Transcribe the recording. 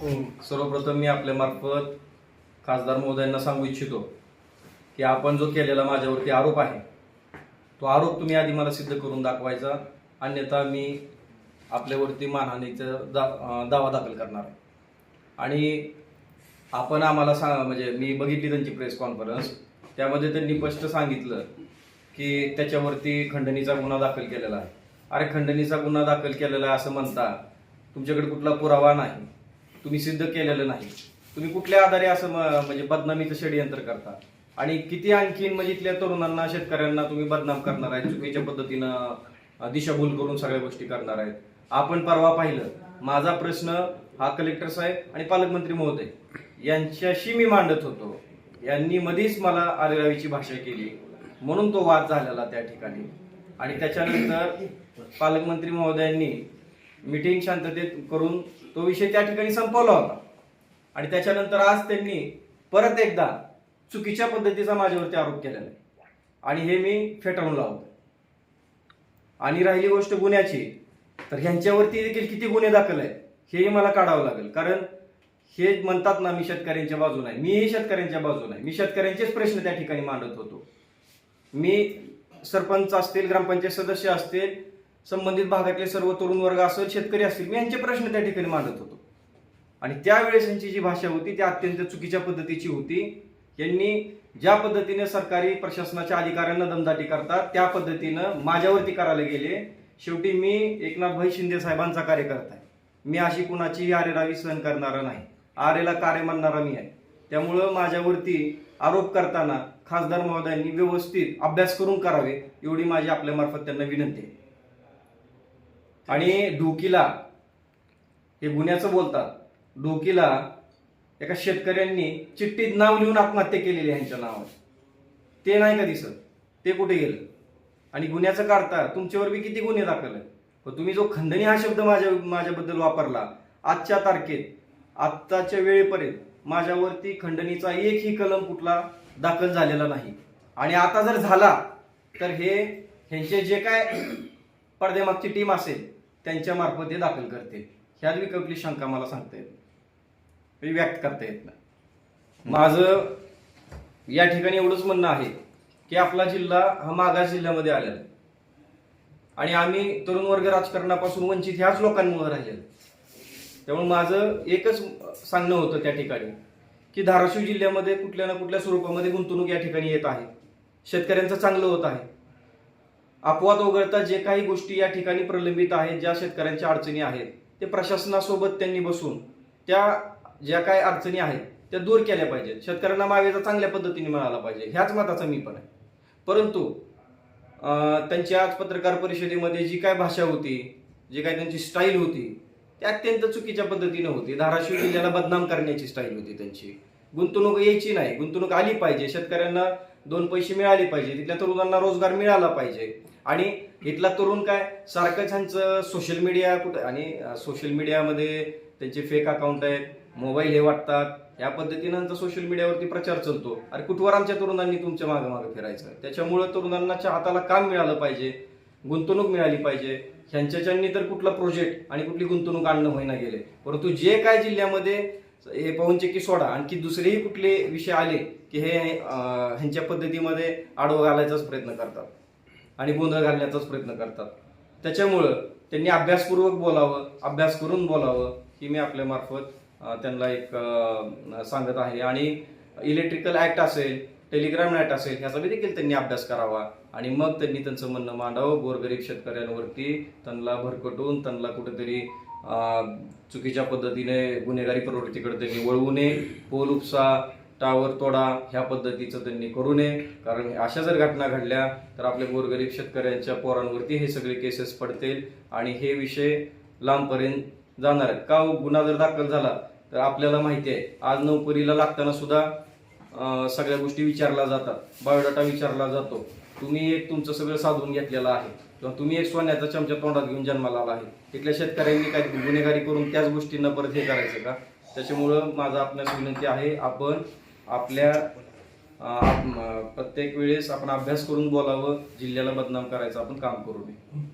सर्वप्रथम मी आपल्या मार्फत खासदार महोदयांना सांगू इच्छितो की आपण जो केलेला माझ्यावरती आरोप आहे तो आरोप तुम्ही आधी मला सिद्ध करून दाखवायचा. अन्यथा मी आपल्यावरती मानहानीचा दा दावा दाखल करणार आहे. आणि आपण आम्हाला सांग म्हणजे मी बघितली त्यांची प्रेस कॉन्फरन्स. त्यामध्ये त्यांनी स्पष्ट सांगितलं की त्याच्यावरती खंडणीचा गुन्हा दाखल केलेला आहे. अरे खंडणीचा गुन्हा दाखल केलेला आहे असं म्हणता तुमच्याकडे कुठला पुरावा नाही. तुम्ही सिद्ध केलेलं नाही. तुम्ही कुठल्या आधारे असं म्हणजे बदनामीचं षडयंत्र करता? आणि किती आणखीन म्हणजे इथल्या तरुणांना शेतकऱ्यांना तुम्ही बदनाम करणार आहे चुकीच्या पद्धतीनं दिशाभूल करून सगळ्या गोष्टी करणार आहेत? आपण परवा पाहिलं माझा प्रश्न हा कलेक्टर साहेब आणि पालकमंत्री महोदय यांच्याशी मी मांडत होतो. यांनी मध्येच मला आरेरावीची भाषा केली. म्हणून तो वाद झालेला त्या ठिकाणी. आणि त्याच्यानंतर पालकमंत्री महोदयांनी मिटिंग शांततेत करून तो विषय त्या ठिकाणी संपवला होता. आणि त्याच्यानंतर आज त्यांनी परत एकदा चुकीच्या पद्धतीचा माझ्यावरती आरोप केलेला आहे. आणि हे मी फेटाळून लावतो आणि राहिली गोष्ट गुन्ह्याची तर ह्यांच्यावरती देखील किती गुन्हे दाखल आहेत हेही मला काढावं लागेल. कारण हे म्हणतात ना मी शेतकऱ्यांच्या बाजून आहे. मीही शेतकऱ्यांच्या बाजून आहे. मी शेतकऱ्यांचेच प्रश्न त्या ठिकाणी मांडत होतो. मी सरपंच असतील ग्रामपंचायत सदस्य असतील संबंधित भागातले सर्व तरुण वर्ग असेल शेतकरी असतील मी यांचे प्रश्न त्या ठिकाणी मांडत होतो. आणि त्यावेळेस यांची जी भाषा होती ती अत्यंत चुकीच्या पद्धतीची होती. यांनी ज्या पद्धतीने सरकारी प्रशासनाच्या अधिकाऱ्यांना दमदाटी करतात त्या पद्धतीनं माझ्यावरती करायला गेले. शेवटी मी एकनाथ भाई शिंदे साहेबांचा कार्यकर्ता आहे. मी अशी कुणाचीही आरेरावी सहन करणारा नाही. आरेला कार्य मानणारा मी आहे. त्यामुळं माझ्यावरती आरोप करताना खासदार महोदयांनी व्यवस्थित अभ्यास करून करावे एवढी माझी आपल्यामार्फत त्यांना विनंती आहे. आणि डोकीला हे गुन्ह्याचं बोलतात डोकीला एका शेतकऱ्यांनी चिठ्ठीत नाव लिहून आत्महत्या केलेली आहे ह्यांच्या नावावर. ते नाही का दिसत? ते कुठे गेलं? आणि गुन्ह्याचं काढता तुमच्यावर बी किती गुन्हे दाखल आहे पण तुम्ही जो खंडणी हा शब्द माझ्या माझ्याबद्दल वापरला आजच्या तारखेत आत्ताच्या वेळेपर्यंत माझ्यावरती खंडणीचा एकही कलम कुठला दाखल झालेला नाही. आणि आता जर झाला तर हे ह्यांचे जे काय पडद्यामागची टीम असेल त्यांच्या मार्फत हे दाखल करते. ह्या बी कुठली शंका मला सांगता येत नाही. म्हणजे व्यक्त करता येत नाही. माझं या ठिकाणी एवढंच म्हणणं आहे की आपला जिल्हा हा मागास जिल्ह्यामध्ये आलेला आहे. आणि आम्ही तरुण वर्ग राजकारणापासून वंचित ह्याच लोकांमुळे राहिलेलो त्यामुळे माझं एकच सांगणं होतं त्या ठिकाणी की धाराशिव जिल्ह्यामध्ये कुठल्या ना कुठल्या स्वरूपामध्ये गुंतवणूक या ठिकाणी येत आहे. शेतकऱ्यांचं चांगलं होत आहे. अपवाद वगळता जे काही गोष्टी या ठिकाणी प्रलंबित आहेत ज्या शेतकऱ्यांच्या अडचणी आहेत ते प्रशासनासोबत त्यांनी बसून त्या ज्या काही अडचणी आहेत त्या दूर केल्या पाहिजेत. शेतकऱ्यांना मावेचा चांगल्या पद्धतीने मिळाला पाहिजे. ह्याच मताचा मी पण आहे. परंतु त्यांची आज पत्रकार परिषदेमध्ये जी काय भाषा होती जी काय त्यांची स्टाईल होती ती अत्यंत चुकीच्या पद्धतीने होती. धाराशिव जिल्ह्याला बदनाम करण्याची स्टाईल होती त्यांची. गुंतवणूक यायची नाही. गुंतवणूक आली पाहिजे. शेतकऱ्यांना दोन पैसे मिळाले पाहिजे. तिथल्या तरुणांना रोजगार मिळाला पाहिजे. आणि इथला तरुण काय? सारखंच ह्यांचं सोशल मीडिया कुठं आणि सोशल मीडियामध्ये त्यांचे फेक अकाउंट आहेत मोबाईल हे वाटतात. या पद्धतीनं सोशल मीडियावरती प्रचार चालतो. अरे कुठवर आमच्या तरुणांनी तुमच्या मागे मागे फिरायचं? त्याच्यामुळं तरुणांच्या हाताला काम मिळालं पाहिजे गुंतवणूक मिळाली पाहिजे. ह्यांच्याच्यांनी तर कुठला प्रोजेक्ट आणि कुठली गुंतवणूक आणणं होईना गेले. परंतु जे काय जिल्ह्यामध्ये हे पवनचक्की सोडा. आणखी दुसरेही कुठले विषय आले की हे ह्यांच्या पद्धतीमध्ये आडवं घालायचाच प्रयत्न करतात. आणि गोंधळ घालण्याचाच प्रयत्न करतात. त्याच्यामुळं त्यांनी अभ्यासपूर्वक बोलावं अभ्यास करून बोलावं ही मी आपल्यामार्फत त्यांना एक सांगत आहे. आणि इलेक्ट्रिकल ॲक्ट असेल टेलिग्राम ॲक्ट असेल ह्याचा देखील त्यांनी अभ्यास करावा. आणि मग त्यांनी त्यांचं म्हणणं मांडावं गोरगरीब शेतकऱ्यांवरती त्यांना भरकटून त्यांना कुठेतरी चुकीच्या पद्धतीने गुन्हेगारी प्रवृत्तीकडे त्यांनी वळवू नये. पोल उपसा टावर तोडा ह्या पद्धतीचं त्यांनी करू नये. कारण अशा जर घटना घडल्या तर आपल्या गोरगरीब शेतकऱ्यांच्या पोरांवरती हे सगळे केसेस पडतील. आणि हे विषय लांबपर्यंत जाणार आहेत. का हो? गुन्हा जर दाखल झाला तर आपल्याला माहिती आहे आज नोकरीला लागताना सुद्धा सगळ्या गोष्टी विचारल्या जातात. बायोडाटा विचारला जातो. तुम्ही एक तुमचं सगळं साधून घेतलेलं आहे. किंवा तुम्ही एक सोन्याचा चमचा तोंडात घेऊन जन्माला आला आहे. तिथल्या शेतकऱ्यांनी काय गुन्हेगारी करून त्याच गोष्टींना परत हे करायचं का? त्याच्यामुळं माझं आपल्यास विनंती आहे आपण आपल्या प्रत्येक वेळेस आपण अभ्यास करून बोलावं जिल्ह्याला बदनाम करायचं आपण काम करू नये.